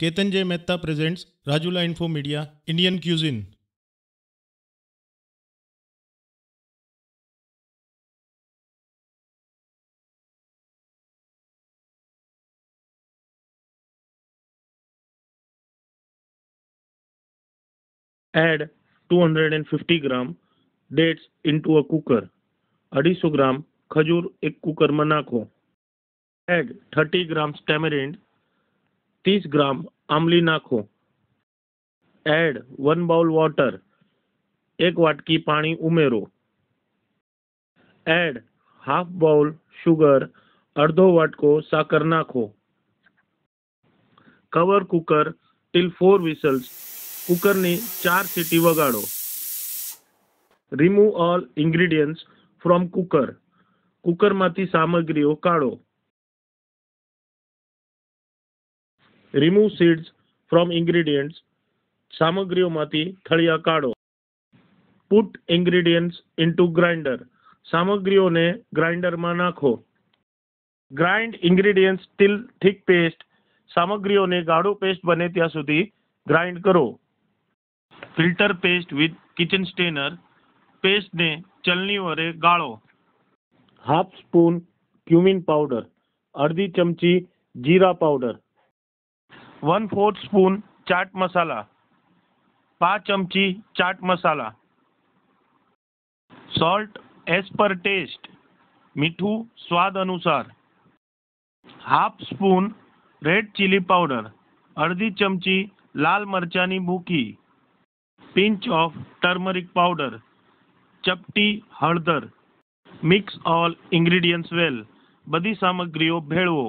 Ketan J. Mehta presents Rajula Info Media Indian Cuisine. Add 250 gram dates into a cooker. અઢીસો ગ્રામ ખજૂર એક કુકરમાં નાખો એડ થર્ટી ગ્રામ સ્ટેમેરિન્ડ ત્રીસ ગ્રામ આમલી નાખો એડ વન બાઉલ વોટર એક વાટકી પાણી ઉમેરો એડ હાફ બાઉલ શુગર અડધો વાટકો સાકર નાખો cover cooker till four whistles કુકરની ચાર સીટી વગાડો remove all ingredients from cooker કુકરમાંથી સામગ્રીઓ કાઢો રિમૂવ સીડ્સ ફ્રોમ ઇન્ગ્રીડિયન્ટ્સ સામગ્રીઓમાંથી થળિયા કાઢો પુટ ઇન્ગ્રીડિયન્ટ્સ ઇન્ટુ ગ્રાઇન્ડર સામગ્રીઓને ગ્રાઇન્ડરમાં નાખો grind ingredients till thick paste સામગ્રીઓને ગાઢો paste બને ત્યાં સુધી ગ્રાઇન્ડ કરો filter paste with kitchen strainer પેસ્ટને ચલણી વડે ગાળો હાફ સ્પૂન ક્યુમિન પાવડર અડધી ચમચી જીરા powder one fourth spoon chaat masala પાંચ ચમચી chaat masala salt as per taste મીઠું સ્વાદ અનુસાર half spoon red chilli powder અડધી ચમચી લાલ મરચાંની ભૂકી પિંચ ઓફ ટર્મરિક પાવડર ચપટી હળદર મિક્સ ઓલ ઇન્ગ્રીડિયન્ટ્સ વેલ બધી સામગ્રીઓ ભેળવો